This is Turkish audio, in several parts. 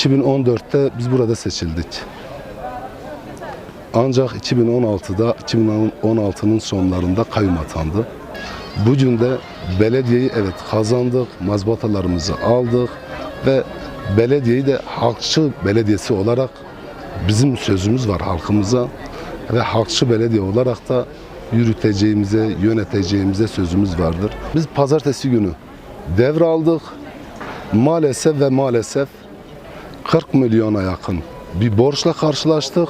2014'te biz burada seçildik. Ancak 2016'da 2016'nın sonlarında kayyum atandı. Bugün de belediyeyi evet kazandık, mazbatalarımızı aldık ve belediyeyi de halkçı belediyesi olarak bizim sözümüz var halkımıza ve halkçı belediye olarak da yürüteceğimize, yöneteceğimize sözümüz vardır. Biz pazartesi günü devraldık. Maalesef ve maalesef 40 milyona yakın bir borçla karşılaştık.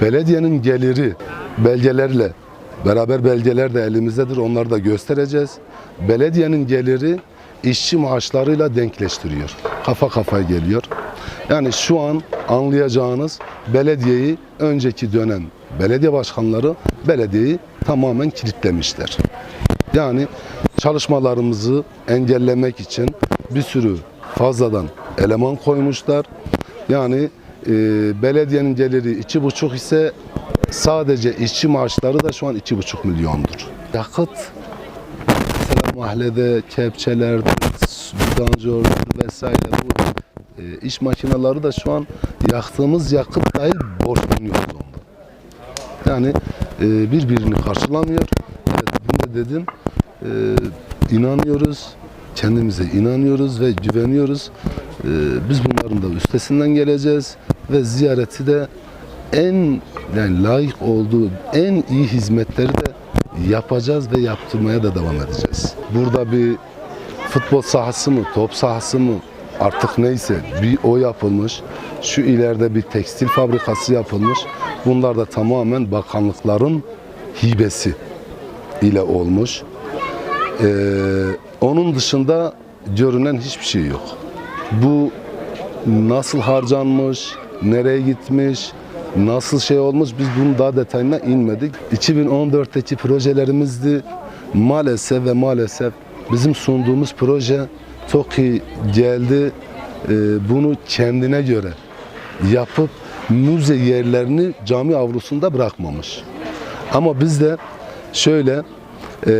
Belediyenin geliri belgelerle beraber belgeler de elimizdedir. Onları da göstereceğiz. Belediyenin geliri işçi maaşlarıyla denkleştiriyor. Kafa kafaya geliyor. Yani şu an anlayacağınız belediyeyi önceki dönem belediye başkanları belediyeyi tamamen kilitlemişler. Yani çalışmalarımızı engellemek için bir sürü fazladan eleman koymuşlar. Yani e, belediyenin geliri iki buçuk ise sadece işçi maaşları da şu an iki buçuk milyondur. Yakıt mesela mahallede kepçelerde, vidanjör vesaire bu e, iş makineleri de şu an yaktığımız yakıt dahil borçlanıyor onda. Yani e, birbirini karşılamıyor. Evet, bunu da dedim. E, inanıyoruz, kendimize inanıyoruz ve güveniyoruz. E, biz bunların da üstesinden geleceğiz ve ziyareti de en yani layık olduğu en iyi hizmetleri de yapacağız ve yaptırmaya da devam edeceğiz. Burada bir futbol sahası mı, top sahası mı artık neyse bir o yapılmış. Şu ileride bir tekstil fabrikası yapılmış. Bunlar da tamamen bakanlıkların hibesi ile olmuş. Ee, dışında görünen hiçbir şey yok. Bu nasıl harcanmış, nereye gitmiş, nasıl şey olmuş biz bunun daha detayına inmedik. 2014'teki projelerimizdi. Maalesef ve maalesef bizim sunduğumuz proje TOKİ geldi. Ee, bunu kendine göre yapıp müze yerlerini cami avlusunda bırakmamış. Ama biz de şöyle e,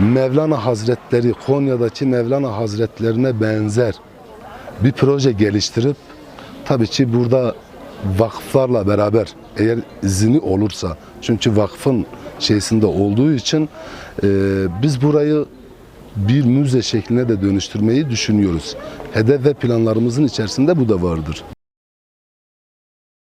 Mevlana Hazretleri Konya'daki Mevlana Hazretlerine benzer bir proje geliştirip tabii ki burada vakıflarla beraber eğer izini olursa çünkü vakfın şeysinde olduğu için e, biz burayı bir müze şekline de dönüştürmeyi düşünüyoruz. Hedef ve planlarımızın içerisinde bu da vardır.